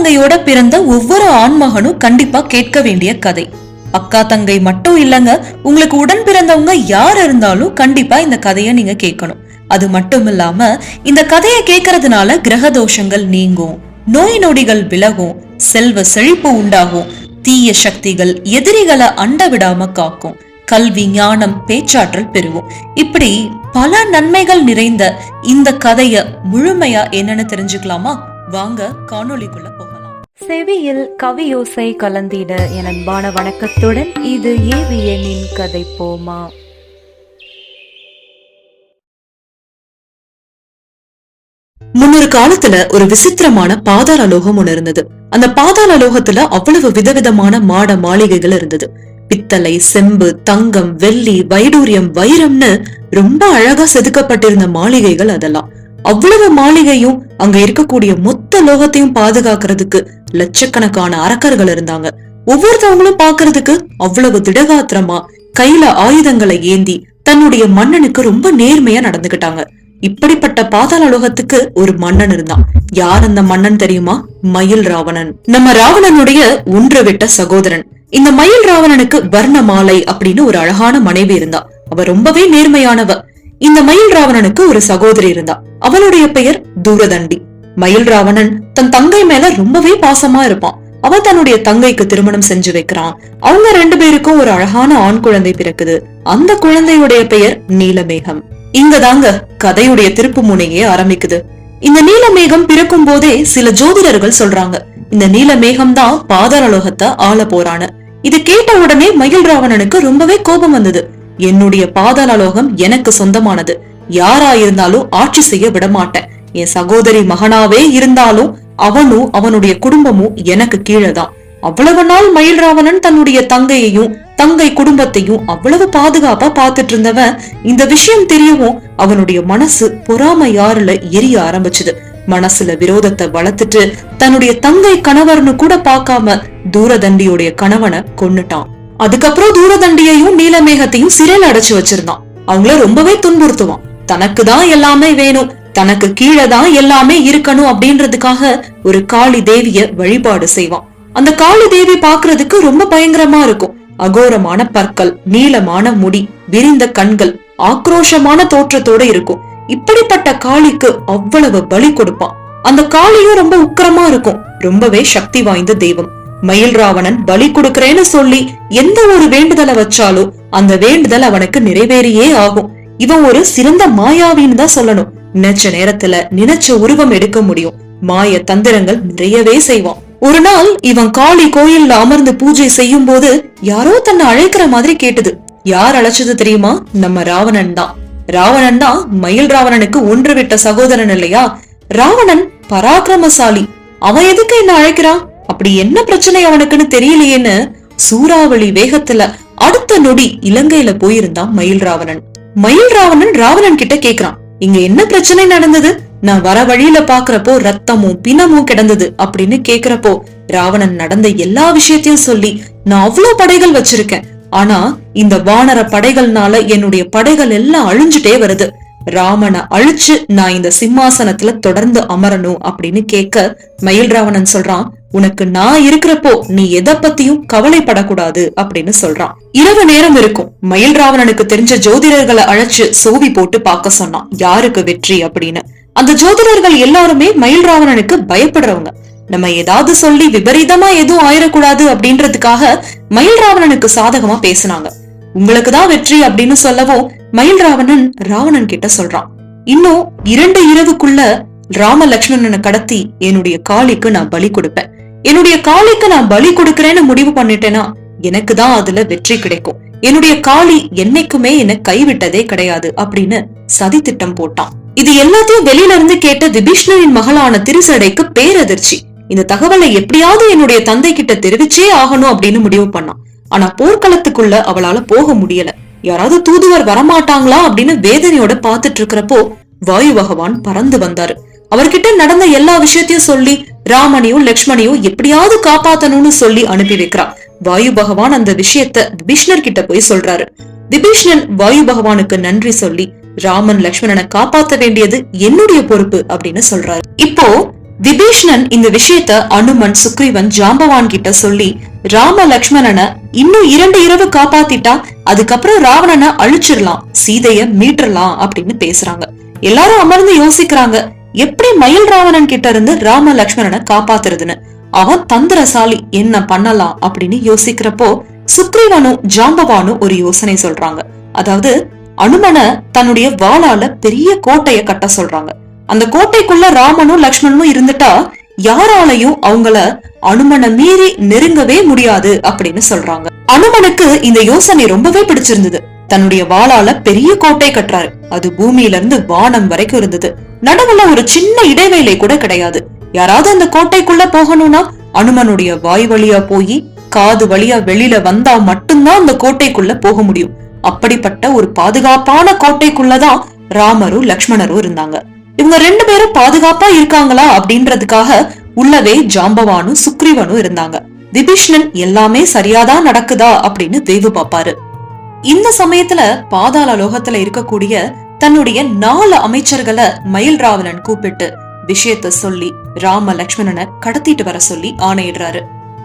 தங்கையோட பிறந்த ஒவ்வொரு ஆண்மகனும் கண்டிப்பா கேட்க வேண்டிய கதை. அக்கா தங்கை மட்டும் இல்லங்க உங்களுக்கு உடன் பிறந்தவங்க யார் இருந்தாலும் கண்டிப்பா இந்த கதையை நீங்க கேட்கணும். அது மட்டும் இல்லாம இந்த கதையை கேட்கறதுனால கிரக தோஷங்கள் நீங்கும் நோய் நொடிகள் விலகும் செல்வ செழிப்பு உண்டாகும் தீய சக்திகள் எதிரிகளை அண்ட விடாம காக்கும் கல்வி ஞானம் பேச்சாற்றல் பெருகும். இப்படி பல நன்மைகள் நிறைந்த இந்த கதைய முழுமையா என்னன்னு தெரிஞ்சுக்கலாமா? வாங்க காணொளிக்குள்ள போ செவியில் கவியோசை கலந்திட என் அன்பான வணக்கத்துடன் இது ஏவியனின் கதை போமா. முன்னொரு காலத்துல ஒரு விசித்திரமான பாதாள லோகம் ஒண்ணு இருந்தது. அந்த பாதாள லோகத்துல அவ்வளவு விதவிதமான மாட மாளிகைகள் இருந்தது. பித்தளை செம்பு தங்கம் வெள்ளி வைடூரியம் வைரம்னு ரொம்ப அழகா செதுக்கப்பட்டிருந்த மாளிகைகள் அதெல்லாம். அவ்வளவு மாளிகையும் அங்க இருக்கக்கூடிய மொத்த லோகத்தையும் பாதுகாக்கிறதுக்கு லட்சக்கணக்கான அரக்கர்கள் இருந்தாங்க. ஒவ்வொருத்தவங்களும் பாக்குறதுக்கு அவ்வளவு திடகாத்திரமா கையில ஆயுதங்களை ஏந்தி தன்னுடைய மன்னனுக்கு ரொம்ப நேர்மையா நடந்துகிட்டாங்க இப்படிப்பட்ட பாதாள லோகத்துக்கு ஒரு மன்னன் இருந்தான். யார் அந்த மன்னன் தெரியுமா? மயில் ராவணன். நம்ம ராவணனுடைய ஒன்று விட்ட சகோதரன். இந்த மயில் ராவணனுக்கு வர்ணமாலை அப்படின்னு ஒரு அழகான மனைவி இருந்தா. அவ ரொம்பவே நேர்மையானவ. இந்த மயில் ராவணனுக்கு ஒரு சகோதரி இருந்தா. அவளுடைய பெயர் தூரதண்டி. மயில் ராவணன் தன் தங்கை மேல ரொம்பவே பாசமா இருப்பான். அவன் தன்னுடைய தங்கைக்கு திருமணம் செஞ்சு வைக்கிறான். அவங்க ரெண்டு பேருக்கும் ஒரு அழகான ஆண் குழந்தை பிறக்குது. அந்த குழந்தையுடைய பெயர் நீலமேகம். இங்கதாங்க கதையுடைய திருப்பு முனையே ஆரம்பிக்குது. இந்த நீலமேகம் பிறக்கும் போதே சில ஜோதிடர்கள் சொல்றாங்க. இந்த நீலமேகம் தான் பாதாளலோகத்தை ஆள போறான்னு. இது கேட்ட உடனே மயில் ராவணனுக்கு ரொம்பவே கோபம் வந்தது. என்னுடைய பாதாளலோகம் எனக்கு சொந்தமானது. யாரா இருந்தாலும் ஆட்சி செய்ய விட மாட்டேன் என் சகோதரி மகனாவே இருந்தாலும் அவனும் அவனுடைய குடும்பமும் எனக்கு கீழே தான் அவ்வளவு நாள் மயில் ராவணன் தன்னுடைய தங்கையையும் தங்கை குடும்பத்தையும் அவ்வளவு பாதுகாப்பா பாத்துட்டு இருந்தவன் இந்த விஷயம் தெரியவும் அவனுடைய மனசு பொறாமை யாருல எரிய ஆரம்பிச்சது. மனசுல விரோதத்தை வளர்த்துட்டு தன்னுடைய தங்கை கணவர்னு கூட பார்க்காம தூரதண்டியுடைய கணவனை கொன்னுட்டான். அதுக்கப்புறம் தூரதண்டியையும் நீலமேகத்தையும் சிறையில் அடைச்சு வச்சிருந்தான். அவங்கள ரொம்பவே துன்புறுத்துவான். தனக்கு தான் எல்லாமே வேணும் தனக்கு கீழே தான் எல்லாமே இருக்கணும் அப்படின்றதுக்காக ஒரு காளி தேவிய வழிபாடு செய்வான். அந்த காளி தேவி பாக்குறதுக்கு ரொம்ப பயங்கரமா இருக்கும். அகோரமான பற்கள் நீளமான முடி விரிந்த கண்கள் ஆக்ரோஷமான தோற்றத்தோட இருக்கும். இப்படிப்பட்ட காளிக்கு அவ்வளவு பலி கொடுப்பான். அந்த காளியும் ரொம்ப உக்கிரமா இருக்கும். ரொம்பவே சக்தி வாய்ந்த தெய்வம். மயில் ராவணன் பலி கொடுக்கறேன்னு சொல்லி எந்த ஒரு வேண்டுதலை வச்சாலும் அந்த வேண்டுதல் அவனுக்கு நிறைவேறியே ஆகும். இவன் ஒரு சிறந்த மாயாவின்னு தான் சொல்லணும். நினைச்ச நேரத்துல நினைச்ச உருவம் எடுக்க முடியும். மாய தந்திரங்கள் நிறையவே செய்வான். ஒரு நாள் இவன் காளி கோயில்ல அமர்ந்து பூஜை செய்யும் போது யாரோ தன்னை அழைக்கிற மாதிரி கேட்டது. யார் அழைச்சது தெரியுமா? நம்ம ராவணன் தான். ராவணன் தான் மயில் ராவணனுக்கு ஒன்று விட்ட சகோதரன் இல்லையா? ராவணன் பராக்கிரமசாலி. அவன் எதுக்கு என்ன அழைக்கிறான்? அப்படி என்ன பிரச்சனை அவனுக்குன்னு தெரியலையேன்னு சூறாவளி வேகத்துல அடுத்த நொடி இலங்கையில போயிருந்தான் மயில் ராவணன். மயில் ராவணன் ராவணன் கிட்ட கேக்குறான் இங்க என்ன பிரச்சனை நடந்தது? நான் வர வழியில பாக்குறப்போ ரத்தமும் பிணமும் கிடந்தது அப்படின்னு கேக்குறப்போ ராவணன் நடந்த எல்லா விஷயத்தையும் சொல்லி நான் அவ்வளவு படைகள் வச்சிருக்கேன் ஆனா இந்த வானர படைகள்னால என்னுடைய படைகள் எல்லாம் அழிஞ்சுட்டே வருது. ராமனை அழிச்சு நான் இந்த சிம்மாசனத்துல தொடர்ந்து அமரணும் அப்படின்னு கேட்க மயில் ராவணன் சொல்றான். உனக்கு நான் இருக்கிறப்போ நீ எதை பத்தியும் கவலைப்படக்கூடாது அப்படின்னு சொல்றான். இரவு நேரம் இருக்கும். மயில் ராவணனுக்கு தெரிஞ்ச ஜோதிடர்களை அழைச்சு சோவி போட்டு பார்க்க சொன்னான். யாருக்கு வெற்றி அப்படின்னு? அந்த ஜோதிடர்கள் எல்லாருமே மயில் ராவணனுக்கு பயப்படுறவங்க. நம்ம ஏதாவது சொல்லி விபரீதமா எதுவும் ஆயிடக்கூடாது அப்படின்றதுக்காக மயில் ராவணனுக்கு சாதகமா பேசினாங்க. உங்களுக்கு தான் வெற்றி அப்படின்னு சொல்லவும் மயில் ராவணன் ராவணன் கிட்ட சொல்றான். இன்னும் இரண்டு இரவுக்குள்ள ராம லட்சுமணனை கடத்தி என்னுடைய காளிக்கு நான் பலி கொடுப்பேன். என்னுடைய காளிக்கு நான் பலி கொடுக்கறேன்னு முடிவு பண்ணிட்டேன்னா எனக்கு தான் அதுல வெற்றி கிடைக்கும். என்னுடைய காளி என்னைக்குமே என்ன கைவிட்டதே கிடையாது அப்படின்னு சதி திட்டம் போட்டான். இது எல்லாத்தையும் வெளியில இருந்து கேட்ட விபீஷ்ணரின் மகளான திருசடைக்கு பேரதிர்ச்சி. இந்த தகவலை எப்படியாவது என்னுடைய தந்தை கிட்ட தெரிவிச்சே ஆகணும் அப்படின்னு முடிவு பண்ணான். ஆனா போர்க்களத்துக்குள்ள அவளால போக முடியல. யாராவது தூதுவர் வரமாட்டாங்களா அப்படின்னு வேதனையோட பாத்துட்டு இருக்கிறப்போ வாயு பகவான் பறந்து வந்தாரு. அவர்கிட்ட நடந்த எல்லா விஷயத்தையும் சொல்லி ராமனையும் லக்ஷ்மணையும் எப்படியாவது காப்பாத்தணும்னு சொல்லி அனுப்பி வைக்கிறான் வாயு பகவான் அந்த விஷயத்த விபீஷ்ணர் கிட்ட போய் சொல்றாரு. விபீஷ்ணன் வாயு பகவானுக்கு நன்றி சொல்லி ராமன் லக்ஷ்மணனை காப்பாத்த வேண்டியது என்னுடைய பொறுப்பு அப்படின்னு சொல்றாரு. இப்போ விபீஷ்ணன் இந்த விஷயத்த அனுமன் சுக்ரீவன் ஜாம்பவான் கிட்ட சொல்லி ராம லக்ஷ்மணனை இன்னும் இரண்டு இரவு காப்பாத்திட்டா அதுக்கப்புறம் ராவணனை அழிச்சிடலாம் சீதைய மீட்டரலாம் அப்படின்னு பேசுறாங்க. எல்லாரும் அமர்ந்து யோசிக்கிறாங்க. எப்படி மயில் ராவணன் கிட்ட இருந்து ராம லக்ஷ்மணனை காப்பாத்துறதுன்னு? அவன் தந்திரசாலி என்ன பண்ணலாம் அப்படின்னு யோசிக்கிறப்போ சுக்ரீவனும் ஜாம்பவானும் ஒரு யோசனை சொல்றாங்க. அதாவது அனுமனை தன்னுடைய வாளால பெரிய கோட்டைய கட்ட சொல்றாங்க. அந்த கோட்டைக்குள்ள ராமனும் லக்ஷ்மணனும் இருந்துட்டா யாராலையும் அவங்கள அனுமனை மீறி நெருங்கவே முடியாது அப்படின்னு சொல்றாங்க. அனுமனுக்கு இந்த யோசனை ரொம்பவே பிடிச்சிருந்தது. தன்னுடைய வாளால பெரிய கோட்டை கட்டுறாரு. அது பூமியில இருந்து வானம் வரைக்கும் இருந்தது. நடுவுல ஒரு சின்ன இடைவேளை கூட கிடையாது. யாராவது அந்த கோட்டைக்குள்ள போகணும்னா அனுமனுடைய வாய் வழியா போய் காது வழியா வெளியில வந்தா மட்டும்தான் அந்த கோட்டைக்குள்ள போக முடியும். அப்படிப்பட்ட ஒரு பாதுகாப்பான கோட்டைக்குள்ளதான் ராமரும் லக்ஷ்மணரும் இருந்தாங்க. இவங்க ரெண்டு பேரும் பாதுகாப்பா இருக்காங்களா அப்படின்றதுக்காக உள்ளவே ஜாம்பவானும் சுக்ரீவனும் இருந்தாங்க. விபீஷ்ணன் எல்லாமே சரியாதான் நடக்குதா? அப்படின்னு வேவு பாப்பாரு இந்த சமயத்துல பாதாள லோகத்துல இருக்கக்கூடிய தன்னுடைய நாலு அமைச்சர்களை மயில் ராவணன் கூப்பிட்டு விஷயத்த சொல்லி ராம லக்ஷ்மணனை கடத்திட்டு வர சொல்லி ஆணையிடுறாரு.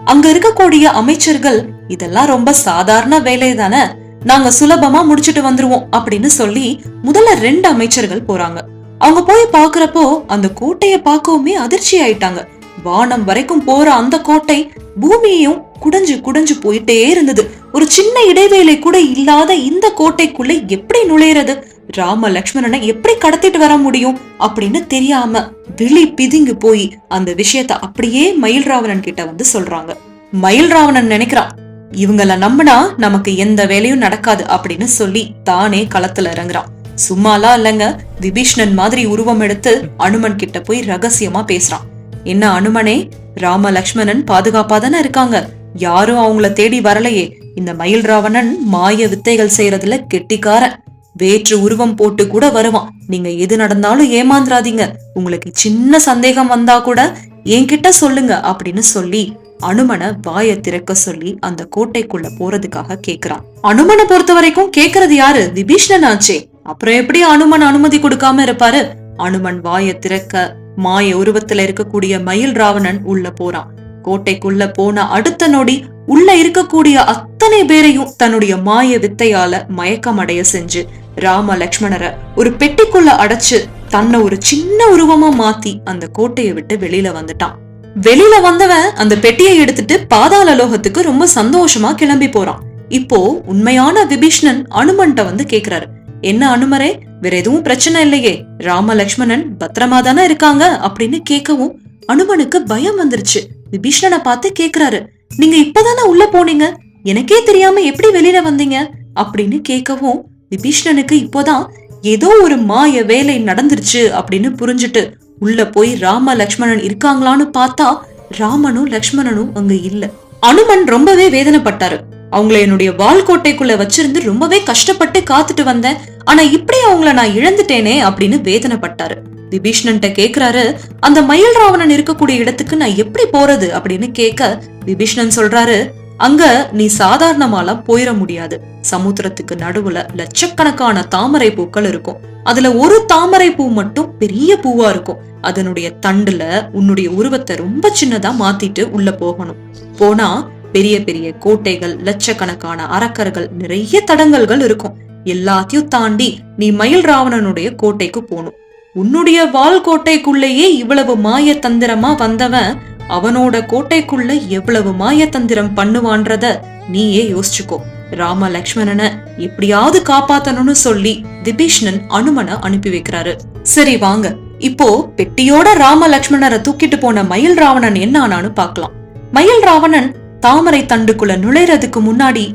அங்க இருக்கக்கூடிய அமைச்சர்கள் இதெல்லாம் ரொம்ப சாதாரண வேலை தானே நாங்க சுலபமா முடிச்சிட்டு வந்துருவோம் அப்படின்னு சொல்லி முதல்ல ரெண்டு அமைச்சர்கள் போறாங்க. அவங்க போய் பாக்குறப்போ அந்த கோட்டைய பார்க்கவுமே அதிர்ச்சி ஆயிட்டாங்க. வானம் வரைக்கும் போற அந்த கோட்டை பூமியையும் குடைஞ்சு குடைஞ்சு போயிட்டே இருந்தது. ஒரு சின்ன இடைவேளை கூட இல்லாத இந்த கோட்டைக்குள்ள எப்படி நுழையிறது? ராம லக்ஷ்மணனை எப்படி கடத்திட்டு வர முடியும் அப்படின்னு தெரியாம விழி பிதிங்கு போய் அந்த விஷயத்த அப்படியே மயில் ராவணன் கிட்ட வந்து சொல்றாங்க. மயில் ராவணன் நினைக்கிறான் இவங்கள நம்பினா நமக்கு எந்த வேலையும் நடக்காது அப்படின்னு சொல்லி தானே களத்துல இறங்குறான். சும்மாலாம் இல்லைங்க விபீஷ்ணன் மாதிரி உருவம் எடுத்து அனுமன் கிட்ட போய் ரகசியமா பேசுறான். என்ன அனுமனே ராம லக்ஷ்மணன் பாதுகாப்பா தானே இருக்காங்க? யாரும் அவங்கள தேடி வரலையே. இந்த மயில் ராவணன் மாய வித்தைகள் செய்யறதுல கெட்டிக்காரன். வேற்று உருவம் போட்டு கூட வருவான். நீங்க எது நடந்தாலும் ஏமாந்துராதீங்க உங்களுக்கு சின்ன சந்தேகம் வந்தா கூட என்கிட்ட சொல்லுங்க அப்படின்னு சொல்லி அனுமனை வாய திறக்க சொல்லி அந்த கோட்டைக்குள்ள போறதுக்காக கேக்குறான். அனுமனை பொறுத்த வரைக்கும் கேக்குறது யாரு? விபீஷ்ணன் ஆச்சே அப்புறம் எப்படி அனுமன் அனுமதி கொடுக்காம இருப்பாரு? அனுமன் வாய திறக்க மாய உருவத்துல இருக்கக்கூடிய மயில் ராவணன் உள்ள போறான். கோட்டைக்குள்ள போன அடுத்த நொடி உள்ள இருக்கக்கூடிய அத்தனை பேரையும் தன்னுடைய மாய வித்தையால மயக்கமடைய செஞ்சு ராம லக்ஷ்மணரை ஒரு பெட்டிக்குள்ள அடைச்சு தன்னை ஒரு சின்ன உருவமா மாத்தி அந்த கோட்டையை விட்டு வெளியில வந்துட்டான். வெளியில வந்தவன் அந்த பெட்டியை எடுத்துட்டு பாதாள லோகத்துக்கு ரொம்ப சந்தோஷமா கிளம்பி போறான். இப்போ உண்மையான விபீஷ்ணன் அனுமன்ட்ட வந்து கேக்குறாரு. என்ன அனுமரே வேற எதுவும் பிரச்சனை இல்லையே ராம லக்ஷ்மணன் பத்திரமா தானே இருக்காங்க அப்படின்னு கேட்கவும் அனுமனுக்கு பயம் வந்துருச்சு. விபீஷ்ணனை பார்த்து கேக்குறாரு. நீங்க இப்பதானே உள்ள போனீங்க? எனக்கே தெரியாம எப்படி வெளியில வந்தீங்க? அப்படின்னு கேட்கவும் விபீஷ்ணனுக்கு இப்போதான் ஏதோ ஒரு மாய வேலை நடந்துருச்சு அப்படின்னு புரிஞ்சுட்டு உள்ள போய் ராம லக்ஷ்மணன் இருக்காங்களான்னு பார்த்தா ராமனும் லக்ஷ்மணனும் அங்க இல்ல. அனுமன் ரொம்பவே வேதனைப்பட்டாரு. அவங்கள என்னுடைய வால்கோட்டைக்குள்ள வச்சிருந்து ரொம்பவே கஷ்டப்பட்டு காத்துட்டு வந்தேன். ஆனா இப்படி அவங்கள நான் இழந்துட்டேனே அப்படின்னு வேதனைப்பட்டாரு. விபீஷ்ணன்ட்ட கேக்குறாரு அந்த மயில் ராவணன் இருக்கக்கூடிய இடத்துக்கு நான் எப்படி போறது? அப்படின்னு கேட்க விபீஷ்ணன் சொல்றாரு அங்க நீ சாதாரணமாலாம் போயிட முடியாது. சமுத்திரத்துக்கு நடுவுல லட்சக்கணக்கான தாமரை பூக்கள் இருக்கும். அதுல ஒரு தாமரை பூ மட்டும் பெரிய பூவா இருக்கும். அதனுடைய தண்டுல உன்னுடைய உருவத்தை ரொம்ப சின்னதா மாத்திட்டு உள்ள போகணும். போனா பெரிய பெரிய கோட்டைகள் லட்சக்கணக்கான அரக்கர்கள் நிறைய தடங்கல்கள் இருக்கும். எல்லாத்தையும் தாண்டி நீ மயில் ராவணனுடைய கோட்டைக்கு போகணும். உன்னுடைய வால் கோட்டைக்குள்ளேயே இவ்வளவு மாய தந்திரமா வந்தவன் அவனோட கோட்டைக்குள்ள எவ்வளவு மாயத்தந்திரம் பண்ணுவான்றத நீயே யோசிச்சுக்கோ. ராம லக்ஷ்மணனை எப்படியாவது காப்பாத்தணும்னு சொல்லி திபீஷ்ணன் அனுமனை அனுப்பி வைக்கிறாரு. சரி வாங்க. இப்போ பெட்டியோட ராம லக்ஷ்மணரை தூக்கிட்டு போன மயில் ராவணன் என்ன ஆனான்னு பார்க்கலாம். மயில் ராவணன் தாமரை தண்டுக்குள்ள நுழைறதுக்கு முன்னாடி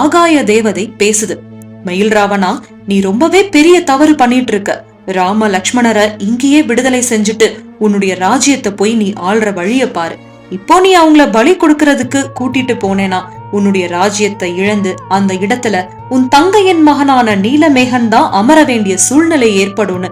ஆகாய தேவதை பேசுது. மயில் ராவணா நீ ரொம்பவே பெரிய தவறு பண்ணிட்டு இருக்க ராம லக்ஷ்மணரை இங்கேயே விடுதலை செஞ்சுட்டு உன்னுடைய ராஜ்யத்தை போய் நீ ஆள்ற வழிய பாரு. இப்போ நீ அவங்கள பலி கொடுக்கறதுக்கு கூட்டிட்டு போனேனா உன்னுடைய ராஜ்யத்தை இழந்து அந்த இடத்துல உன் தங்கையின் மகனான நீலமேகன் தான் அமர வேண்டிய சூழ்நிலை ஏற்படும்னு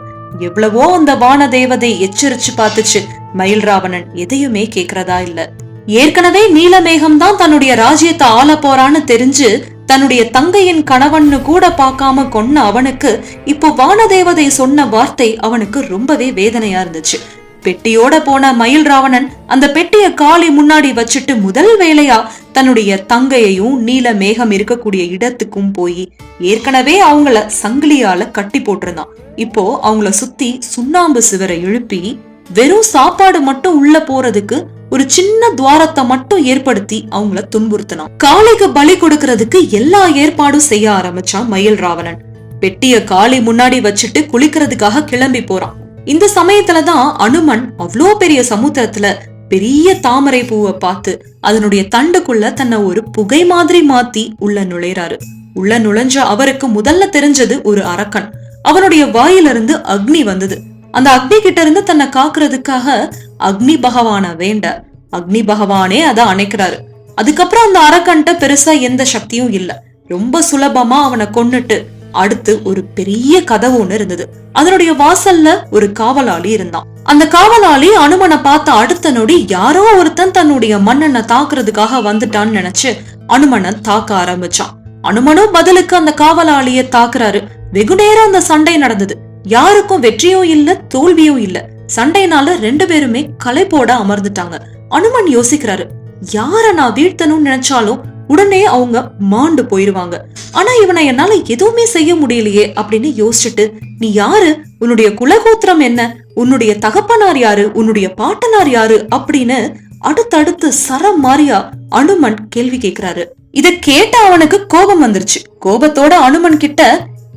எவ்வளவோ அந்த வான தேவதை எச்சரிச்சு பார்த்துச்சு. மயில் ராவணன் எதையுமே கேக்குறதா இல்ல. ஏற்கனவே நீலமேகம் தான் தன்னுடைய ராஜ்யத்தை ஆள போறான்னு தெரிஞ்சு தன்னுடைய தங்கையின் கணவன்னு கூட பார்க்காம கொன்ன அவனுக்கு இப்போ வானதேவதை சொன்ன வார்த்தை அவனுக்கு ரொம்பவே வேதனையா இருந்துச்சு. பெட்டியோட போன மயில் ராவணன் அந்த பெட்டிய காலி முன்னாடி வச்சுட்டு முதல் வேலையா தன்னுடைய தங்கையையும் நீல மேகம் இருக்கக்கூடிய இடத்துக்கும் போய் ஏற்கனவே அவங்கள சங்கிலியால கட்டி போட்டிருந்தான். இப்போ அவங்கள சுத்தி சுண்ணாம்பு சிவரை எழுப்பி வெறும் சாப்பாடு மட்டும் உள்ள போறதுக்கு ஒரு சின்ன துவாரத்தை மட்டும் ஏற்படுத்தி அவங்கள துன்புறுத்தினான் காளிக்கு பலி கொடுக்கறதுக்கு எல்லா ஏற்பாடும் செய்ய ஆரம்பிச்சான் மயில் ராவணன். பெட்டிய காளி முன்னாடி வச்சுட்டு குளிக்கிறதுக்காக கிளம்பி போறான். இந்த சமயத்துலதான் அனுமன் அவ்வளோ பெரிய சமுத்திரத்துல பெரிய தாமரை பூவை பார்த்து அதனுடைய தண்டுக்குள்ள தன்னை ஒரு புகை மாதிரி மாத்தி உள்ள நுழைறாரு உள்ள நுழைஞ்ச அவருக்கு முதல்ல தெரிஞ்சது ஒரு அரக்கன். அவனுடைய வாயிலிருந்து அக்னி வந்தது. அந்த அக்னி கிட்ட இருந்து தன்னை காக்குறதுக்காக அக்னி பகவான வேண்ட அக்னி பகவானே அதை அணைக்கிறாரு. அதுக்கப்புறம் அந்த அரக்கன்ட்ட பெருசா எந்த சக்தியும் இல்ல. ரொம்ப சுலபமா அவனை கொன்னுட்டு அடுத்து ஒரு பெரிய கதவு ஒண்ணு இருந்தது. அதனுடைய வாசல்ல ஒரு காவலாளி இருந்தான். அந்த காவலாளி அனுமனை பார்த்த அடுத்த நொடி யாரோ ஒருத்தன் தன்னுடைய மன்னனை தாக்குறதுக்காக வந்துட்டான்னு நினைச்சு அனுமனை தாக்க ஆரம்பிச்சான். அனுமனும் பதிலுக்கு அந்த காவலாளிய தாக்குறாரு. வெகு நேரம் அந்த சண்டை நடந்தது. யாருக்கும் வெற்றியும் இல்ல தோல்வியும் இல்ல. சண்டைனால ரெண்டு பேருமே கலை போட அமர்ந்துட்டாங்க. அனுமன் யோசிக்கிறாரு யார நான் வீழ்த்தணும்னு நினைச்சாலும் உடனே அவங்க மாண்டு போயிருவாங்க. ஆனா இவனை என்னால எதுவுமே செய்ய முடியலையே அப்படின்னு யோசிச்சுட்டு நீ யாரு? உன்னுடைய குலகோத்திரம் என்ன? உன்னுடைய தகப்பனார் யாரு? உன்னுடைய பாட்டனார் யாரு? அப்படின்னு அடுத்தடுத்து சரம் மாறியா அனுமன் கேள்வி கேக்குறாரு இத கேட்ட அவனுக்கு கோபம் வந்துருச்சு. கோபத்தோட அனுமன் கிட்ட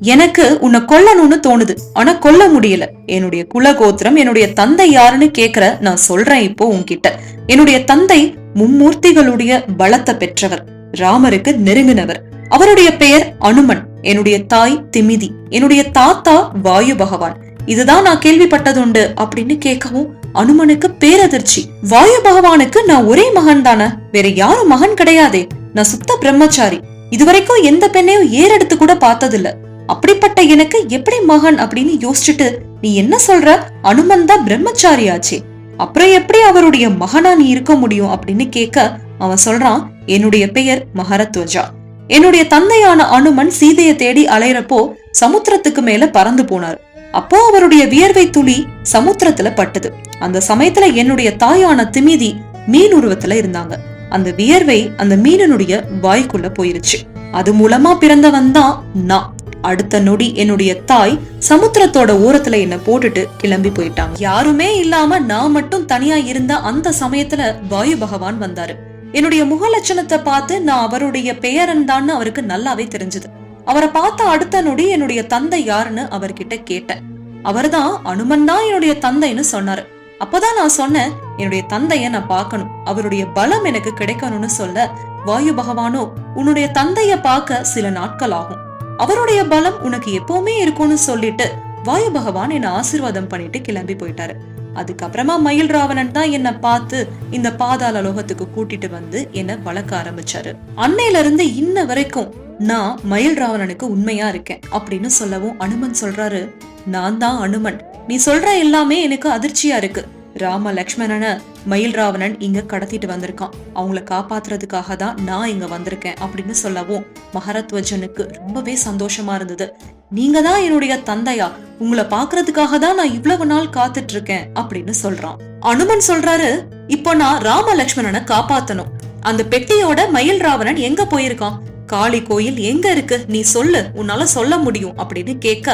எனக்கு உன்னை கொல்லணும்னு தோணுது. ஆனா கொல்ல முடியல. என்னுடைய குலகோத்திரம் என்னுடைய தந்தை யாருன்னு கேக்குற நான் சொல்றேன் இப்போ உன்கிட்ட. என்னுடைய தந்தை மும்மூர்த்திகளுடைய பலத்தை பெற்றவர். ராமருக்கு நெருங்கினவர். அவருடைய பெயர் அனுமன். என்னுடைய தாய் திமிதி. என்னுடைய தாத்தா வாயு பகவான். இதுதான் நான் கேள்விப்பட்டதுண்டு அப்படின்னு கேட்கவும் அனுமனுக்கு பேரதிர்ச்சி. வாயு பகவானுக்கு நான் ஒரே மகன் தானே. வேற யாரும் மகன் கிடையாதே. நான் சுத்த பிரம்மச்சாரி. இதுவரைக்கும் எந்த பெண்ணையும் ஏறெடுத்து கூட பார்த்ததில்ல. அப்படிப்பட்ட எனக்கு எப்படி மகன் அப்படின்னு யோசிச்சுட்டு நீ என்ன சொல்ற? அனுமன் தான் பிரம்மச்சாரி ஆச்சு அப்புறம் எப்படி அவருடைய மகனா நீ இருக்க முடியும் அப்படின்னு கேட்க அவன் சொல்றான் என்னுடைய பெயர் மகரத்வஜா. என்னுடைய தந்தையான அனுமன் சீதையை தேடி அலையிறப்போ சமுத்திரத்துக்கு மேல பறந்து போனார். அப்போ அவருடைய வியர்வை துளி சமுத்திரத்துல பட்டது. அந்த சமயத்துல என்னுடைய தாயான திமிதி மீன் உருவத்துல இருந்தாங்க. அந்த வியர்வை அந்த மீனனுடைய வாய்க்குள்ள போயிருச்சு. அது மூலமா பிறந்தவன் தான் நான். அடுத்த நொடி என்னுடைய தாய் சமுத்திரத்தோட ஓரத்துல என்ன போட்டுட்டு கிளம்பி போயிட்டாங்க. யாருமே இல்லாம நான் மட்டும் தனியா இருந்த அந்த சமயத்துல வாயு பகவான் வந்தாரு. என்னுடைய முகலட்சணத்தை பார்த்து நான் அவருடைய பெயரன் தான் அவருக்கு நல்லாவே தெரிஞ்சது. அவரை பார்த்த அடுத்த நொடி என்னுடைய தந்தை யாருன்னு அவர்கிட்ட கேட்டேன். அவர்தான் அனுமன் தான் என்னுடைய தந்தைன்னு சொன்னாரு. அப்பதான் நான் சொன்னேன் என்னுடைய தந்தைய நான் பார்க்கணும். அவருடைய பலம் எனக்கு கிடைக்கணும்னு சொல்ல வாயு பகவானோ உன்னுடைய தந்தைய பார்க்க சில நாட்கள் ஆகும். அவருடைய பலம் உனக்கு எப்பவுமே இருக்கும்னு சொல்லிட்டு வாயு பகவான் என்ன ஆசிர்வாதம் பண்ணிட்டு கிளம்பி போயிட்டாரு. அதுக்கப்புறமா மயில் ராவணன் தான் என்ன பார்த்து இந்த பாதாள லோகத்துக்கு கூட்டிட்டு வந்து என்ன வளர்க்க ஆரம்பிச்சாரு. அன்னையில இருந்து இன்ன வரைக்கும் நான் மயில் ராவணனுக்கு உண்மையா இருக்கேன் அப்படின்னு சொல்லவும் அனுமன் சொல்றாரு. நான் தான் அனுமன். நீ சொல்ற எல்லாமே எனக்கு அதிர்ச்சியா இருக்கு. ராம லக்ஷ்மணன மயில் ராவணன் இங்க கடத்திட்டு வந்திருக்கான். அவங்கள காப்பாத்துறதுக்காக தான் நான் இங்க வந்திருக்கேன் அப்படின்னு சொல்லவும் மகரத்வஜனுக்கு ரொம்பவே சந்தோஷமா இருந்தது. நீங்க தான் என்னுடைய தந்தையா? உங்களை பாக்குறதுக்காக தான் நான் இவ்வளவு நாள் காத்துட்டு இருக்கேன் அப்படின்னு சொல்றான். அனுமன் சொல்றாரு இப்போ நான் ராம லக்ஷ்மணனை காப்பாத்தணும். அந்த பெட்டியோட மயில் ராவணன் எங்க போயிருக்கான்? காளி கோயில் எங்க இருக்கு? நீ சொல்லு உன்னால சொல்ல முடியும் அப்படின்னு கேட்க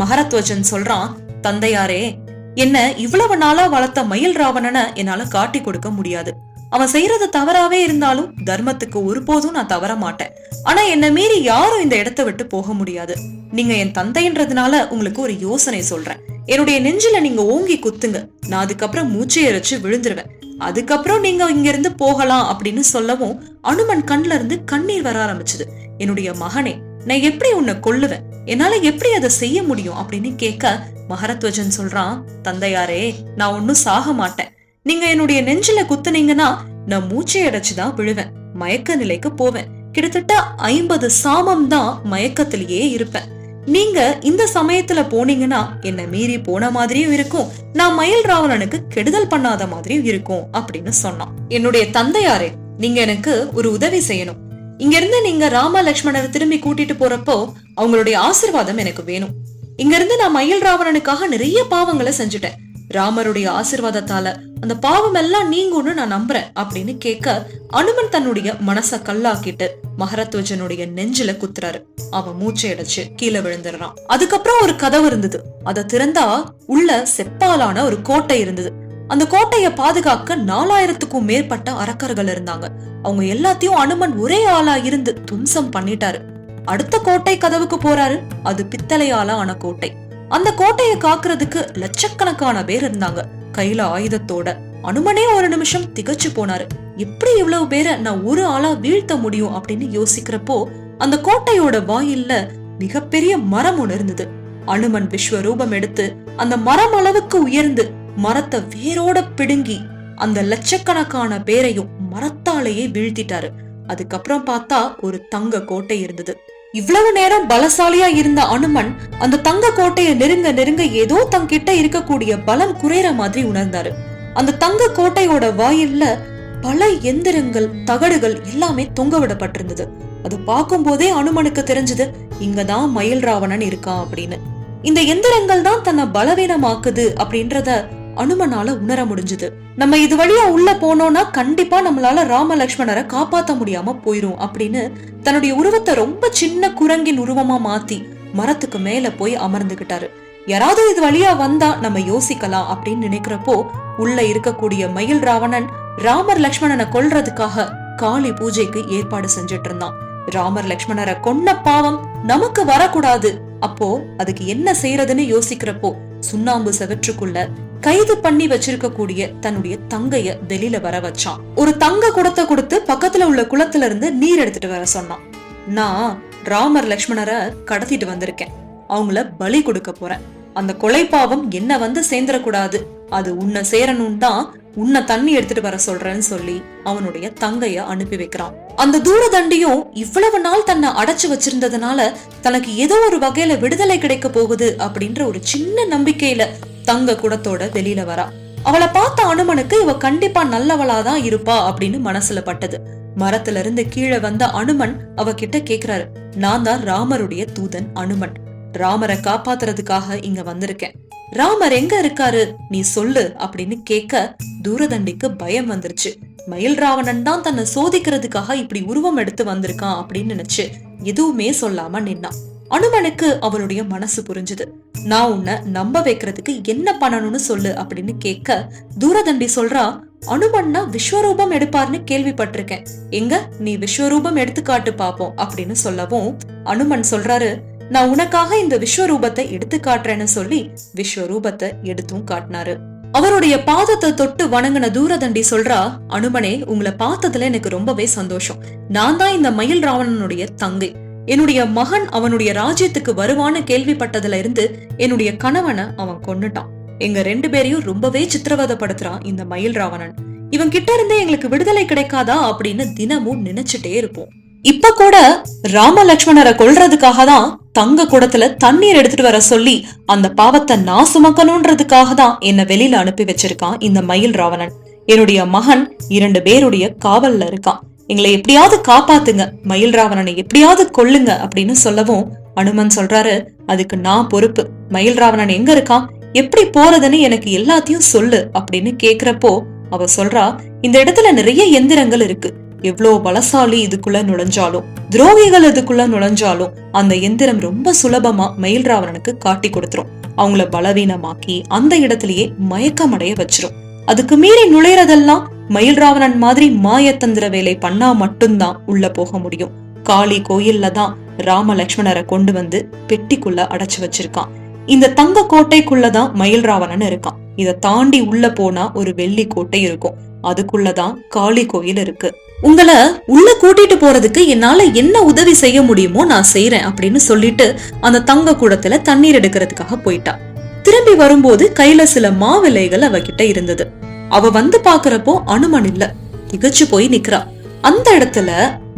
மகரத்வஜன் சொல்றான் தந்தையாரே என்ன இவ்வளவு நாளா வளர்த்த மயில் ராவணனை என்னால காட்டி கொடுக்க முடியாது. அவன் செய்யறது தவறாவே இருந்தாலும் தர்மத்துக்கு ஒருபோதும் நான் தவற மாட்டேன். ஆனா என்ன மீறி யாரும் இந்த இடத்த விட்டு போக முடியாது. நீங்க என் தந்தைன்றதுனால உங்களுக்கு ஒரு யோசனை சொல்றேன். என்னுடைய நெஞ்சில நீங்க ஓங்கி குத்துங்க. நான் அதுக்கப்புறம் மூச்சை எரிச்சு விழுந்துருவேன். அதுக்கப்புறம் நீங்க இங்க இருந்து போகலாம் அப்படின்னு சொல்லவும் அனுமன் கண்ல இருந்து கண்ணீர் வர ஆரம்பிச்சது. என்னுடைய மகனே நான் எப்படி உன்னை கொல்லுவேன்? என்னால எப்படி அதை செய்ய முடியும்? அப்படின்னு கேட்க மகரத்வஜன் சொல்றான் தந்தையாரே நான் ஒன்னும் சாக மாட்டேன். நீங்க என்னுடைய நெஞ்சில குத்துனீங்கன்னா நான் மூச்சை அடைச்சுதான் விழுவேன். மயக்க நிலைக்கு போவேன். கிட்டத்தட்ட ஐம்பது சாமம் தான் மயக்கத்திலேயே இருப்பேன். நீங்க இந்த சமயத்துல போனீங்கன்னா என்ன மீறி போன மாதிரியும் இருக்கும். நான் மயில் ராவணனுக்கு கெடுதல் பண்ணாத மாதிரியும் இருக்கும் அப்படின்னு சொன்னான். என்னுடைய தந்தையாரே நீங்க எனக்கு ஒரு உதவி செய்யணும். இங்க இருந்து நீங்க ராமா லக்ஷ்மணரை திரும்பி கூட்டிட்டு போறப்போ அவங்களுடைய ஆசிர்வாதம் எனக்கு வேணும். இங்க இருந்து நான் மயில் ராவணனுக்காக நிறைய பாவங்களை செஞ்சுட்டேன். ராமருடைய ஆசிர்வாதத்தால அந்த பாவம் எல்லாம் நீங்கும்னு நான் நம்புறேன் அப்படின்னு கேட்க அனுமன் தன்னுடைய மனச கல்லாக்கிட்டு மகரத்வஜனுடைய நெஞ்சில குத்துறாரு. அவன் மூச்சை அடைச்சு கீழே விழுந்துடுறான். அதுக்கப்புறம் ஒரு கதவு இருந்தது. அதை திறந்தா உள்ள செப்பாலான ஒரு கோட்டை இருந்தது. அந்த கோட்டையை பாதுகாக்க நாலாயிரத்துக்கும் மேற்பட்ட அரக்கர்கள் இருந்தாங்க. அவங்க எல்லாத்தையும் அனுமன் ஒரே ஆளா இருந்து தும்சம் பண்ணிட்டாரு. அடுத்த கோட்டை கதவுக்கு போறாரு. அது பித்தளையால ஆன கோட்டை. அந்த கோட்டையை காக்குறதுக்கு லட்சக்கணக்கான பேர் இருந்தாங்க. கையில ஆயுதத்தோட அனுமனே ஒரு நிமிஷம் திகச்சு போனாரு. எப்படி இவ்வளவு பேரை நான் ஒரு ஆளா வீழ்த்த முடியும் அப்படின்னு யோசிக்கிறப்போ அந்த கோட்டையோட வாயில்ல மிகப்பெரிய மரம் ஒன்று இருந்தது அனுமன் விஸ்வரூபம் எடுத்து அந்த மரம் அளவுக்கு உயர்ந்து மரத்தை வேரோட பிடுங்கி அந்த லட்சக்கணக்கான பேரையும் மரத்தாலேயே வீழ்த்திட்டாரு. அதுக்கப்புறம் பார்த்தா ஒரு தங்க கோட்டை இருந்தது. இவ்வளவு நேரம் பலசாலியா இருந்த அனுமன் அந்த தங்க கோட்டையை நெருங்க நெருங்க ஏதோ தங்கிட்ட இருக்கக்கூடிய பலம் குறையற மாதிரி உணர்ந்தாரு. அந்த தங்க கோட்டையோட வாயில்ல பல எந்திரங்கள் தகடுகள் எல்லாமே தொங்க விடப்பட்டிருந்தது. அது பார்க்கும் போதே அனுமனுக்கு தெரிஞ்சது இங்கதான் மயில் ராவணன் இருக்கான் அப்படின்னு. இந்த எந்திரங்கள் தான் தன்னை பலவீனமாக்குது அப்படின்றத அனுமனால உணர முடிஞ்சது. நம்ம இது வழியா உள்ள போனோம்னா கண்டிப்பா நம்மளால ராமலக்ஷ்மணரை காப்பாத்த முடியாம போயிரும் அப்படின்னு தன்னுடைய உருவத்தை ரொம்ப சின்ன குரங்கின் உருவமா மாத்தி மரத்துக்கு மேல போய் அமர்ந்துகிட்டாரு. யாராவது இது வழியா வந்தா நம்ம யோசிக்கலாம் அப்படின்னு நினைக்கிறப்போ உள்ள இருக்கக்கூடிய மயில் ராவணன் ராமர் லக்ஷ்மணனை கொல்றதுக்காக காளி பூஜைக்கு ஏற்பாடு செஞ்சுட்டு இருந்தான். ராமர் லக்ஷ்மணரை கொன்ன பாவம் நமக்கு வரக்கூடாது. அப்போ அதுக்கு என்ன செய்யறதுன்னு யோசிக்கிறப்போ சுண்ணாம்பு செவற்றுக்குள்ள கைது பண்ணி வச்சிருக்கக்கூடிய தன்னுடைய தங்கைய வெளியில வர வச்சான். ஒரு தங்க குடத்தை கொடுத்து பக்கத்துல உள்ள குளத்துல இருந்து நீர் எடுத்துட்டு வர சொன்னான். நான் ராமர் லக்ஷ்மணரை கடத்திட்டு வந்திருக்கேன். அவங்கள பலி கொடுக்க போறேன். அந்த கொலை பாவம் என்ன வந்து சேர்ந்துடக்கூடாது. அது உன்னை சேரணும் தான் உன்னை தண்ணி எடுத்துட்டு வர சொல்றேன்னு சொல்லி அவனுடைய தங்கைய அனுப்பி வைக்கிறான். அந்த தூரதண்டியும் இவ்வளவு நாள் தன்னை அடைச்சு வச்சிருந்ததுனால தனக்கு ஏதோ ஒரு வகையில விடுதலை கிடைக்க போகுது அப்படின்ற ஒரு சின்ன நம்பிக்கையில தங்க குடத்தோட வெளியில வரா. அவளை பார்த்த அனுமனுக்கு இவ கண்டிப்பா நல்லவளாதான் இருப்பா அப்படின்னு மனசுல பட்டது. மரத்துல இருந்து கீழே வந்த அனுமன் அவகிட்ட கேக்குறாரு. நான் தான் ராமருடைய தூதன் அனுமன். ராமரை காப்பாத்துறதுக்காக இங்க வந்திருக்கேன். ராமர் எங்க இருக்காரு? நீ சொல்லு அப்படின்னு கேட்க தூரதண்டிக்கு பயம் வந்துருச்சு. மயில் ராவணன் தான் தன்னை சோதிக்கிறதுக்காக இப்படி உருவம் எடுத்து வந்திருக்கான் அப்படின்னு நினைச்சு எதுவுமே சொல்லாம நின்னான். அனுமனுக்கு அவனுடைய மனசு புரிஞ்சுது. நான் உன்னை நம்ப வைக்கிறதுக்கு என்ன பண்ணணும்னு சொல்லு அப்படின்னு கேட்க தூரதண்டி சொல்றா அனுமன்னா விஸ்வரூபம் எடுப்பார்னு கேள்விப்பட்டிருக்கேன். எங்க? நீ விஸ்வரூபம் எடுத்து காட்டு பாப்போம் அப்படின்னு சொல்லவும் அனுமன் சொல்றாரு நான் உனக்காக இந்த விஸ்வரூபத்தை எடுத்து காட்டுறேன்னு சொல்லி விஸ்வரூபத்தை எடுத்தும் காட்டினாரு. அவருடைய பாதத்தை தொட்டு வணங்கின தூரதண்டி சொல்றா அனுமனே உங்களை பார்த்ததுல எனக்கு ரொம்பவே சந்தோஷம். நான் தான் இந்த மயில் ராவணனுடைய தங்கை. என்னுடைய மகன் அவனுடைய ராஜ்யத்துக்கு வருவான்னு கேள்விப்பட்டதுல இருந்து என்னுடைய கணவனை அவன் கொன்னுட்டான். எங்க ரெண்டு பேரையும் ரொம்பவே சித்திரவதப்படுத்துறான் இந்த மயில் ராவணன். இவன் கிட்ட இருந்தே எங்களுக்கு விடுதலை கிடைக்காதா அப்படின்னு தினமும் நினைச்சிட்டே இருப்போம். இப்ப கூட ராம லட்சுமணரை கொல்றதுக்காக தான் தங்க குடத்துல தண்ணீர் எடுத்துட்டு வர சொல்லி அந்த பாவத்தை நான் சுமக்கணும்ன்றதுக்காக தான் என்ன வெளியில அனுப்பி வச்சிருக்கான் இந்த மயில் ராவணன். என்னுடைய மகன் இரண்டு பேருடைய காவல்ல இருக்கான். எங்களை எப்படியாவது காப்பாத்துங்க மயில் ராவணனை எப்படியாவது கொல்லுங்க அப்படின்னு சொல்லவும் அனுமன் சொல்றாரு. அதுக்கு நான் பொறுப்பு. மயில் ராவணன் எங்க இருக்கான்? எப்படி போறதுன்னு எனக்கு எல்லாத்தையும் சொல்லு அப்படின்னு கேக்குறப்போ அவ சொல்றா இந்த இடத்துல நிறைய எந்திரங்கள் இருக்கு. எவ்வளவு பலசாலி இதுக்குள்ள நுழைஞ்சாலும் துரோகிகள் இதுக்குள்ள நுழைஞ்சாலும் அந்த எந்திரம் ரொம்ப சுலபமா மயில் ராவணனுக்கு காட்டி கொடுத்துரும். அவங்கள பலவீனமாக்கி அந்த இடத்திலேயே மயக்கமடைய வச்சிரும். அதுக்கு மீறி நுழையறதெல்லாம் மயில் ராவணன் மாதிரி மாயத்தந்திர வேலை பண்ணா மட்டும்தான் உள்ள போக முடியும். காளி கோயில்ல தான் ராம லக்ஷ்மணரை கொண்டு வந்து பெட்டிக்குள்ள அடைச்சு வச்சிருக்கான் இந்த தங்க கோட்டைக்குள்ளதான் மயில் ராவணன் இருக்கான். இத தாண்டி உள்ள போனா ஒரு வெள்ளி கோட்டை இருக்கும். அதுக்குள்ளதான் காளி கோயில் இருக்கு. உங்களை உள்ள கூட்டிட்டு போறதுக்கு என்னால என்ன உதவி செய்ய முடியுமோ நான் செய்யறேன் அப்படின்னு சொல்லிட்டு அந்த தங்க கூடத்துல தண்ணீர் எடுக்கிறதுக்காக போயிட்டா. திரும்பி வரும்போது கையில சில மாவிலைகள் அவகிட்ட இருந்தது. அவ வந்து பாக்குறப்போ அனுமன் இல்ல. திகச்சு போய் நிக்கிறா. அந்த இடத்துல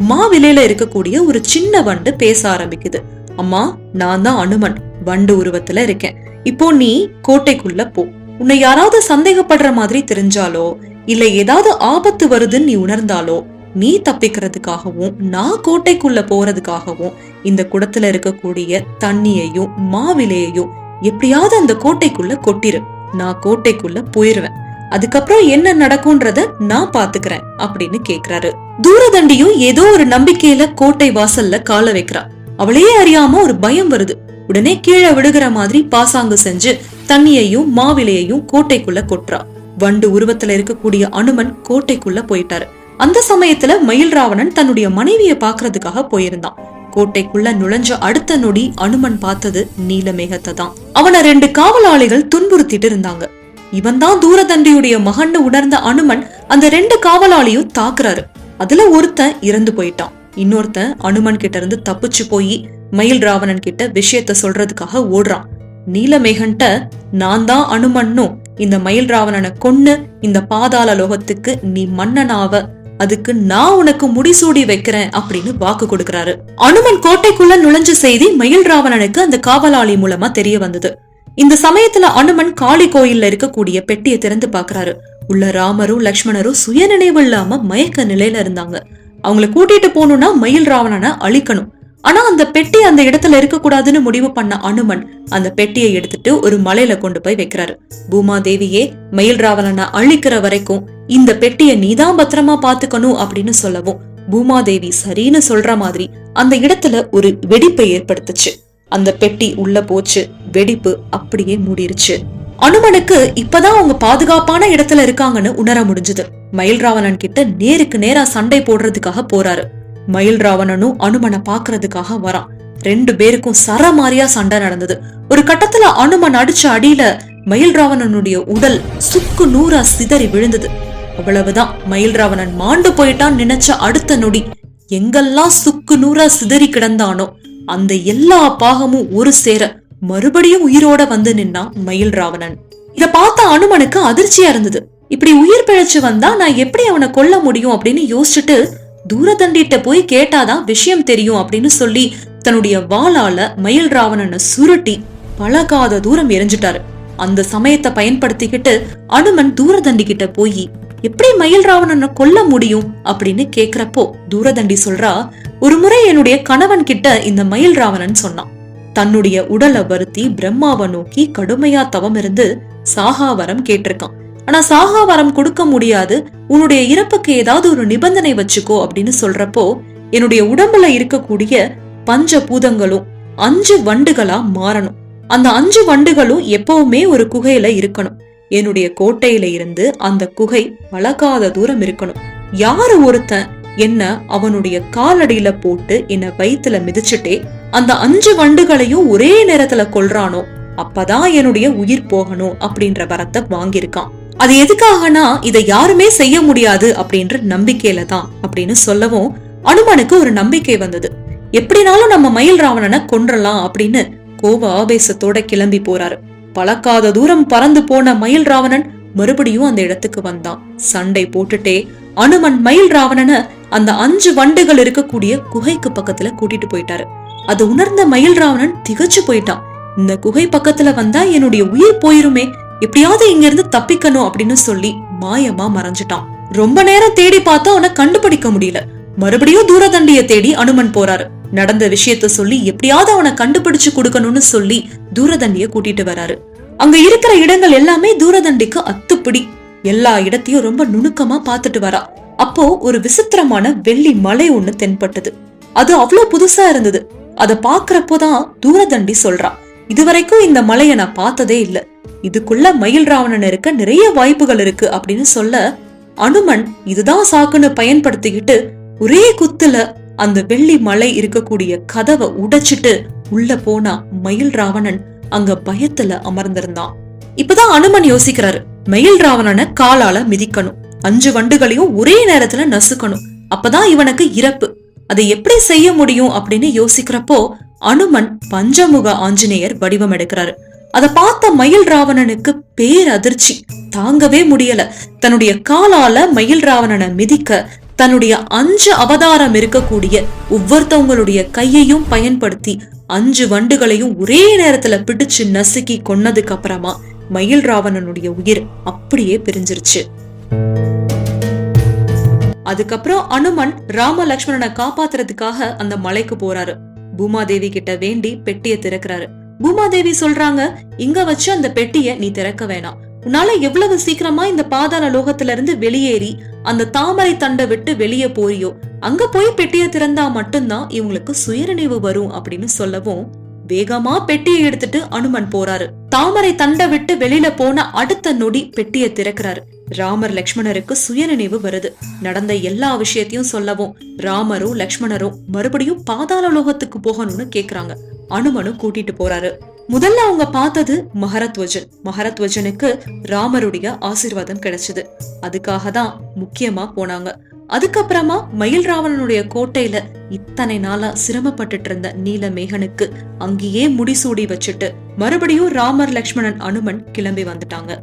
மாவிலையில இருக்கக்கூடிய ஒரு சின்ன வண்டு பேச ஆரம்பிக்குது. அம்மா நான் தான் அனுமன். வண்டு உருவத்துல இருக்கேன். இப்போ நீ கோட்டைக்குள்ள போ. உன்னை யாராவது சந்தேகப்படுற மாதிரி தெரிஞ்சாலோ இல்ல ஏதாவது ஆபத்து வருதுன்னு நீ உணர்ந்தாலோ நீ தப்பிக்கிறதுக்காகவும் நான் கோட்டைக்குள்ள போறதுக்காகவும் இந்த குடத்துல இருக்கக்கூடிய தண்ணியையும் மாவிலையையும் எப்படியாவது அந்த கோட்டைக்குள்ள கொட்டிரு. நான் கோட்டைக்குள்ள போயிருவேன். அதுக்கப்புறம் என்ன நடக்கும்ன்றத நான் பாத்துக்கிறேன் அப்படின்னு கேக்குறாரு. தூரதண்டியும் ஏதோ ஒரு நம்பிக்கையில கோட்டை வாசல்ல கால வைக்கிறா. அவளையே அறியாம ஒரு பயம் வருது. உடனே கீழே விடுகிற மாதிரி பாசாங்கு செஞ்சு தண்ணியையும் மாவிலையையும் கோட்டைக்குள்ள கொட்டுறா. வண்டு உருவத்துல இருக்கக்கூடிய அனுமன் கோட்டைக்குள்ள போயிட்டாரு. அந்த சமயத்துல மயில் ராவணன் தன்னுடைய மனைவிய பாக்குறதுக்காக போயிருந்தான். கோட்டைக்குள்ள நுழைஞ்ச அடுத்த நொடி அனுமன் பார்த்தது நீலமேகத்தை தான் அவனை ரெண்டு காவலாளிகள் துன்புறுத்திட்டு இருந்தாங்க. இவன்தான் தூரதண்டியுடைய மகன்னு உணர்ந்த அனுமன் அந்த ரெண்டு காவலாளியும் தாக்குறாரு. அதுல ஒருத்தன் இறந்து போயிட்டான். இன்னொருத்தன் அனுமன் கிட்ட இருந்து தப்பிச்சு போய் மயில் ராவணன் கிட்ட விஷயத்த சொல்றதுக்காக ஓடுறான். நீலமேகன்ட்ட நான் தான் அனுமன்னும் இந்த மயில் ராவணனை கொன்னு இந்த பாதாள லோகத்துக்கு நீ மன்னனாவ அதுக்கு நான் உனக்கு முடிசூடி வைக்கிறேன் அப்படின்னு வாக்கு கொடுக்கறாரு. அனுமன் கோட்டைக்குள்ள நுழைஞ்ச செய்தி மயில் ராவணனுக்கு அந்த காவலாளி மூலமா தெரிய வந்தது. இந்த சமயத்துல அனுமன் காளி கோயில்ல இருக்கக்கூடிய பெட்டியை திறந்து பாக்குறாரு. உள்ள ராமரும் லக்ஷ்மணரும் சுயநினைவு இல்லாம மயக்க நிலையில இருந்தாங்க. அவங்கள கூட்டிட்டு போகணும்னா மயில் ராவணனை அழிக்கணும். ஆனா அந்த பெட்டி அந்த இடத்துல இருக்க கூடாதுன்னு முடிவு பண்ண அனுமன் அந்த பெட்டியை எடுத்துட்டு ஒரு மலையில கொண்டு போய் வைக்கிறாரு. பூமாதேவியே மயில் ராவணனை அழிக்கிற வரைக்கும் இந்த பெட்டியை நீதான் பத்திரமா பாத்துக்கணும் அப்படின்னு சொல்லவும் பூமாதேவி சரின்னு சொல்ற மாதிரி அந்த இடத்துல ஒரு வெடிப்பை ஏற்படுத்துச்சு. அந்த பெட்டி உள்ள போச்சு. வெடிப்பு அப்படியே மூடிருச்சு. அனுமனுக்கு இப்பதான் அவங்க பாதுகாப்பான இடத்துல இருக்காங்கன்னு உணர முடிஞ்சது. மயில் ராவணன் கிட்ட நேருக்கு நேரா சண்டை போடுறதுக்காக போறாரு. மயில் ராவணனும் அனுமனை பாக்குறதுக்காக வரான். ரெண்டு பேருக்கும் சரமாரியா சண்டை நடந்தது. ஒரு கட்டத்துல அனுமன் அடிச்ச அடியில மயில் ராவணனுடைய உடல் சுக்கு நூறா சிதறி விழுந்தது. அவ்வளவுதான். மயில் ராவணன் மாண்டு போயிட்டான் நினைச்ச அடுத்த நொடி எங்கெல்லாம் சுக்கு நூறா சிதறி கிடந்தானோ அந்த எல்லா பாகமும் ஒரு சேர மறுபடியும் உயிரோட வந்து நின்னான் மயில் ராவணன். இத பார்த்த அனுமனுக்கு அதிர்ச்சியா இருந்தது. இப்படி உயிர் பிழைச்சு வந்தா நான் எப்படி அவனை கொல்ல முடியும் அப்படின்னு யோசிச்சுட்டு தூரதண்டிட்ட போய் கேட்டாதான் விஷயம் தெரியும் அப்படின்னு சொல்லி தன்னுடைய வாளால மயில் ராவணனை சுருட்டி பழகாத தூரம் எரிஞ்சிட்டாரு. அந்த சமயத்தை பயன்படுத்திக்கிட்டு அனுமன் தூரதண்டி கிட்ட போய் எப்படி மயில் ராவணனை கொல்ல முடியும்? அப்படின்னு கேக்குறப்போ தூரதண்டி சொல்றா ஒரு முறை என்னுடைய கணவன் கிட்ட இந்த மயில் ராவணன் சொன்னான். தன்னுடைய உடலை வருத்தி பிரம்மாவை நோக்கி கடுமையா தவம் இருந்து சாகாவரம் கேட்டிருக்கான். ஆனா சாகாவரம் கொடுக்க முடியாது. உன்னுடைய இறப்புக்கு ஏதாவது ஒரு நிபந்தனை வச்சுக்கோ அப்படின்னு சொல்றப்போ என்னுடைய உடம்புல இருக்கக்கூடிய பஞ்ச பூதங்களும் அஞ்சு வண்டுகளா மாறணும். அந்த அஞ்சு வண்டுகளும் எப்பவுமே ஒரு குகையில இருக்கணும். என்னுடைய கோட்டையில இருந்து அந்த குகை வளகாத தூரம் இருக்கணும். யாரு ஒருத்தன் என்ன அவனுடைய காலடியில போட்டு என்ன வயித்துல மிதிச்சுட்டே அந்த அஞ்சு வண்டுகளையும் ஒரே நேரத்துல கொல்றானோ அப்பதான் என்னுடைய உயிர் போகணும் அப்படின்ற வரத்தை வாங்கியிருக்கான். அது எதுக்காகனா இதை யாருமே செய்ய முடியாது அப்படின்ற நம்பிக்கையில தான் அப்படின்னு சொல்லவும் அனுமனுக்கு ஒரு நம்பிக்கை வந்தது. எப்படினாலும் நம்ம மயில் ராவணனை கொன்றலாம் அப்படின்னு கோப ஆவேசத்தோட கிளம்பி போறாரு. பழக்காத தூரம் பறந்து போன மயில் ராவணன் மறுபடியும் அந்த இடத்துக்கு வந்தான். சண்டை போட்டுட்டே அனுமன் மயில் ராவணனை அந்த அஞ்சு வண்டுகள் இருக்கக்கூடிய குகைக்கு பக்கத்துல கூட்டிட்டு போயிட்டாரு. அது உணர்ந்த மயில் ராவணன் திகச்சு போயிட்டான். இந்த குகை பக்கத்துல வந்தா என்னுடைய உயிர் போயிருமே எப்படியாவது இங்க இருந்து தப்பிக்கணும் அப்படின்னு சொல்லி மாயமா மறைஞ்சிட்டான். ரொம்ப நேரம் தேடி பார்த்தா அவனை கண்டுபிடிக்க முடியல. மறுபடியும் தூரதண்டிய தேடி அனுமன் போறாரு. நடந்த விஷயத்த சொல்லி எப்படியாவது அவனை கண்டுபிடிச்சு கொடுக்கணும்னு சொல்லி தூரதண்டிய கூட்டிட்டு வராரு. அங்க இருக்கிற இடங்கள் எல்லாமே தூரதண்டிக்கு அத்துப்பிடி. எல்லா இடத்தையும் ரொம்ப நுணுக்கமா பாத்துட்டு வரா. அப்போ ஒரு விசித்திரமான வெள்ளி மலை ஒண்ணு தென்பட்டது. அது அவ்வளவு புதுசா இருந்தது. அதை பாக்குறப்போதான் தூரதண்டி சொல்றான் இதுவரைக்கும் இந்த மலையை நான் பார்த்ததே இல்ல. இதுக்குள்ள மயில் ராவணன் இருக்க நிறைய வாய்ப்புகள் இருக்கு அப்படின்னு சொல்ல அனுமன் இதுதான் சாக்குன்னு பயன்படுத்திக்கிட்டு ஒரே குத்துல அந்த வெள்ளி மலை இருக்கக்கூடிய கதவை உடைச்சிட்டு உள்ள போனா மயில் ராவணன் அங்க பயத்துல அமர்ந்திருந்தான். இப்பதான் அனுமன் யோசிக்கிறாரு மயில் ராவணனை காலால மிதிக்கணும். அஞ்சு வண்டுகளையும் ஒரே நேரத்துல நசுக்கணும். அப்பதான் இவனுக்கு இறப்பு. அதை எப்படி செய்ய முடியும் அப்படின்னு யோசிக்கிறப்போ அனுமன் பஞ்சமுக ஆஞ்சநேயர் வடிவம் எடுக்கிறாரு. அதை பார்த்த மயில் ராவணனுக்கு பேரதிர்ச்சி தாங்கவே முடியல. தன்னுடைய காலால மயில் ராவணனை மிதிக்க தன்னுடைய அஞ்சு அவதாரம் இருக்கக்கூடிய ஒவ்வொருத்தவங்களுடைய கையையும் பயன்படுத்தி அஞ்சு வண்டுகளையும் ஒரே நேரத்துல பிடிச்சு நசுக்கி கொன்னதுக்கு அப்புறமா மயில் ராவணனுடைய உயிர் அப்படியே பிரிஞ்சிருச்சு. அதுக்கப்புறம் அனுமன் ராம லக்ஷ்மணனை காப்பாத்துறதுக்காக அந்த மலைக்கு போறாரு. பூமாதேவி கிட்ட வேண்டி பெட்டியை திறக்கிறாரு. பூமாதேவி சொல்றாங்க இங்க வச்சு அந்த பெட்டிய நீ திறக்க வேணாம். உன்னால எவ்வளவு சீக்கிரமா இந்த பாதாள லோகத்துல இருந்து வெளியேறி அந்த தாமரை தண்டை விட்டு வெளியே போறியோ அங்க போய் பெட்டியை திறந்தா மட்டும்தான் இவங்களுக்கு சுயநினைவு வரும் அப்படின்னு சொல்லவும் வேகமா பெட்டியை எடுத்துட்டு அனுமன் போறாரு. தாமரை தண்டை விட்டு வெளியில போன அடுத்த நொடி பெட்டியை திறக்கிறாரு. ராமர் லக்ஷ்மணருக்கு சுயநினைவு வருது. நடந்த எல்லா விஷயத்தையும் சொல்லவும் ராமரும் லக்ஷ்மணரும் மறுபடியும் பாதாள லோகத்துக்கு போகணும்னு கேக்குறாங்க. அனுமனும் கூட்டிட்டு போறாரு. முதல்ல அவங்க பார்த்தது மகரத்வஜன். மகரத்வஜனுக்கு ராமருடைய ஆசிர்வாதம் கிடைச்சது. அதுக்காக தான் முக்கியமா போனாங்க. அதுக்கப்புறமா மயில் ராவணனுடைய கோட்டையில இத்தனை நாளா சிரமப்பட்டுட்டு இருந்த நீலமேகனுக்கு அங்கேயே முடிசூடி வச்சுட்டு மறுபடியும் ராமர் லக்ஷ்மணன் அனுமன் கிளம்பி வந்துட்டாங்க.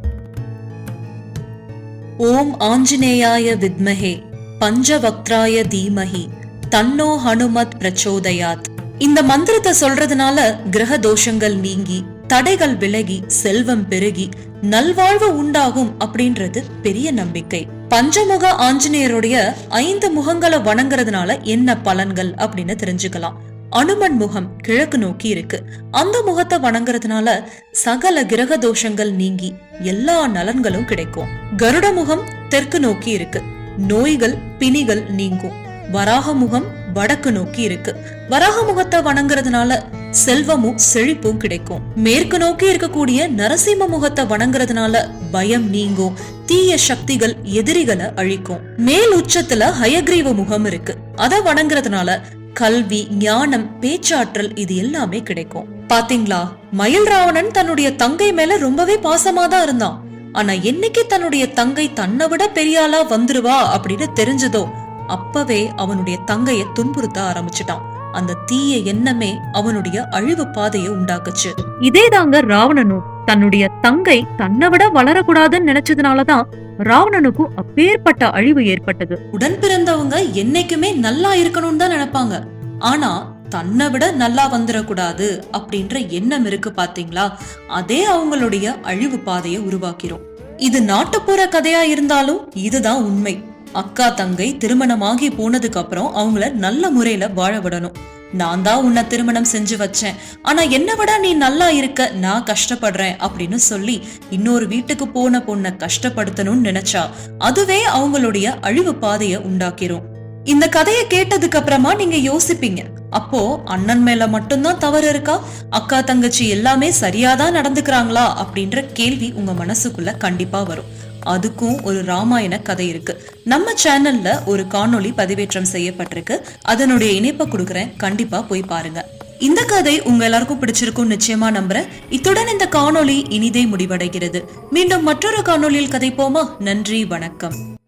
ஓம் ஆஞ்சநேயாய வித்மஹே பஞ்சவக்ராய தீமஹி தன்னோ ஹனுமத் பிரச்சோதயாத். இந்த மந்திரத்தை சொல்றதுனால கிரக தோஷங்கள் நீங்கி தடைகள் விலகி செல்வம் பெருகி நல்வாழ்வு உண்டாகும் அப்படின்றது பெரிய நம்பிக்கை. பஞ்சமுக ஆஞ்சநேயருடைய ஐந்து முகங்களை வணங்குறதுனால என்ன பலன்கள் அப்படின்னு தெரிஞ்சுக்கலாம். அனுமன் முகம் கிழக்கு நோக்கி இருக்கு. அந்த முகத்தை வணங்குறதுனால சகல கிரக தோஷங்கள் நீங்கி எல்லா நலன்களும் கிடைக்கும். கருட முகம் தெற்கு நோக்கி இருக்கு. நோய்கள் பிணிகள் நீங்கும். வராக முகம் வடக்கு நோக்கி இருக்கு. வராக முகத்தை வணங்குறதுனால செல்வமும் செழிப்பும் கிடைக்கும். மேற்கு நோக்கி இருக்கக்கூடிய நரசிம்ம முகத்தை வணங்குறதுனால பயம் நீங்கும். தீய சக்திகள் எதிரிகளை அழிக்கும். மேல் உச்சத்துல ஹயக்ரீவ முகம் இருக்கு. அத வணங்குறதுனால கல்வி ஞானம் பேச்சாற்றல் இது எல்லாமே கிடைக்கும். பாத்தீங்களா? மயில் ராவணன் தன்னுடைய தங்கை மேல ரொம்பவே பாசமா தான் இருந்தான். ஆனா என்னைக்கு தன்னுடைய தங்கை தன்னை விட பெரியாளா வந்துருவா அப்படின்னு தெரிஞ்சதோ அப்பவே அவனுடைய தங்கைய துன்புறுத்த ஆரம்பிச்சிட்டான். அந்த தீய எண்ணமே அவனுடைய அழிவு பாதையை உண்டாக்குச்சு. இதேதாங்க ராவணனும் தன்னுடைய தங்கை தன்னை விட வளரக்கூடாதுன்னு நினைச்சதுனாலதான் ராவணனுக்கும் அப்பேற்பட்ட அழிவு ஏற்பட்டது. உடன் பிறந்தவங்க என்னைக்குமே நல்லா இருக்கணும்னு தான் நினைப்பாங்க. ஆனா தன்னை விட நல்லா வந்துடக்கூடாது அப்படின்ற எண்ணம் இருக்கு பாத்தீங்களா? அதே அவங்களுடைய அழிவு பாதையை உருவாக்கிரும் இது நாட்டுப்புற கதையா இருந்தாலும் இதுதான் உண்மை. அக்கா தங்கை திருமணமாகி போனதுக்கு அப்புறம் அவங்கள நல்ல முறையில வாழ விடணும். நான் தான் உன்னை திருமணம் செஞ்சு வச்சேன். ஆனா என்ன விட நீ நல்லா இருக்க நான் கஷ்டப்படுறேன் அப்படின்னு சொல்லி இன்னொரு வீட்டுக்கு போன பொண்ணை கஷ்டப்படுத்தணும்னு நினைச்சா அதுவே அவங்களுடைய அழிவு பாதைய உண்டாக்கிரும். இந்த கதையை கேட்டதுக்கு அப்புறமா நீங்க யோசிப்பீங்க. அப்போ அண்ணன் மேல மட்டும்தான் தவறு இருக்கா? அக்கா தங்கச்சி எல்லாமே சரியாதான் நடந்துக்கிறாங்களா? அப்படின்ற கேள்வி உங்க மனசுக்குள்ள கண்டிப்பா வரும். அதுக்கும் ஒரு ராமாயண கதை இருக்கு. நம்ம சேனல்ல ஒரு காணொளி பதிவேற்றம் செய்யப்பட்டிருக்கு. அதனுடைய இணைப்பை கொடுக்குறேன். கண்டிப்பா போய் பாருங்க. இந்த கதை உங்க எல்லாருக்கும் பிடிச்சிருக்கும் நிச்சயமா நம்புறேன். இத்துடன் இந்த காணொளி இனிதே முடிவடைகிறது. மீண்டும் மற்றொரு காணொளியில் கதைப்போமா? நன்றி வணக்கம்.